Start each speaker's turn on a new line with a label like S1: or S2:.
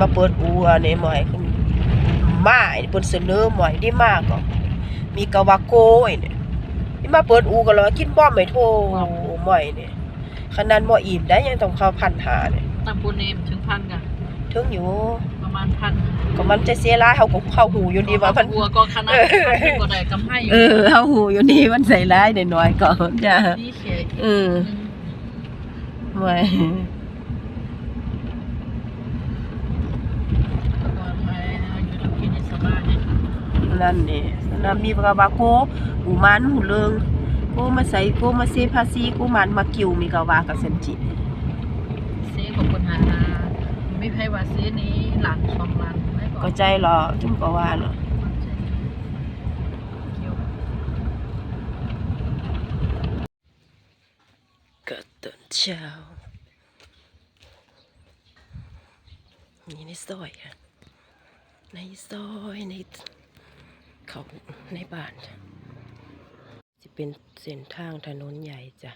S1: มาเปิดอูอันนี้หมอยขึ้นมาไอ้เพิ่นเสนอหมอยดีมากก็มีกะวาโกไอ้เนี่ยนี่มาเปิดอูก็แล้วกินบ่ไม่โทหมอยเนี่ยขนาดบ่อิ่มได้ยังต้องเข้าพันหาเนี่ย
S2: ตำปูเนมถึงพันกัน
S1: ถึงอยู่
S2: ประมาณพัน
S1: ก็มันจะเสียรายเฮาก็เข้าหูอยู่ดีว่ามัน
S2: วัวก็ขนาดพันก็ได้กำไรอยู่
S1: เออเฮาหูอยู่นี่มันใส่ร้ายน้อยๆก็จ้ะ
S2: นี่เขต
S1: เออไม่
S2: ก่อนไปอยู่ทำกินในสบาย
S1: นั่นนี่นะมีกะวาโกหูมันหูเลิงโกมาใส่ โกมาเซภาษีโกมันมากิวมีกะวากับเซนจิ
S2: เสียของคนหานาไม่ใช่ว่าเสียนี้หลังสองหลังไม่ก่อ
S1: ก็
S2: น
S1: ใจเหรอจุ่มก็ว่าเนาะ
S2: เกี่ยว
S1: ก็ตอนเช้านี่ในซอยอะในซอยใน เขาในบ้านจะเป็นเส้นทางถนนใหญ่จ้ะ